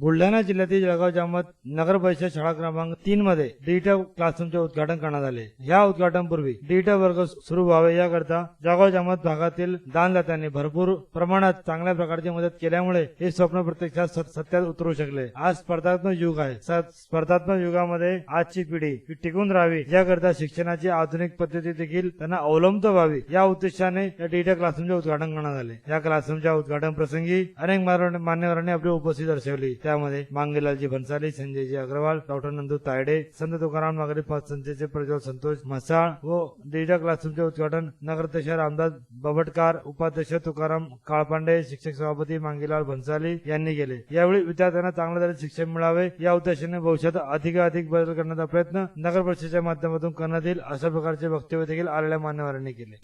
बुलढाणा जिल्ह्यातील जळगाव जामत नगर परिषद शाळा क्रमांक तीन मध्ये डिजिटल क्लासरूमचे उद्घाटन करण्यात आले. या उद्घाटनपूर्वी डिजिटल वर्ग सुरू व्हावे याकरता जळगाव जामत भागातील दानदात्यांनी भरपूर प्रमाणात चांगल्या प्रकारची मदत केल्यामुळे हे स्वप्न प्रत्यक्षात सत्यात उतरू शकले. आज स्पर्धात्मक युग आहे. स्पर्धात्मक युगामध्ये आजची पिढी ही टिकून राहावी याकरता शिक्षणाची आधुनिक पद्धती देखील त्यांना अवलंब व्हावी या उद्देशाने या डिजिटल क्लासरूमचे उद्घाटन करण्यात आले. या क्लासरूमच्या उद्घाटन प्रसंगी अनेक मान्यवरांनी आपली उपस्थिती दर्शवली. त्यामध्ये मांगेलालजी भन्साली संजयजी अग्रवाल डॉक्टर नंदू तायडे संत तुकाराम नागरी संस्थेचे प्रज्वल संतोष म्हसाळ व डिजिटल क्लासरूमचे उद्घाटन नगराध्यक्ष रामदास बबटकार उपाध्यक्ष तुकाराम काळपांडे शिक्षक सभापती मांगेलाल भन्साली यांनी केले. यावेळी विद्यार्थ्यांना चांगल्या दर्जाचे शिक्षण मिळावे या उद्देशाने भविष्यात अधिकाधिक बदल करण्याचा प्रयत्न नगर परिषदेच्या माध्यमातून करण्यात येईल अशा प्रकारचे वक्तव्य देखील आलेल्या मान्यवरांनी केले.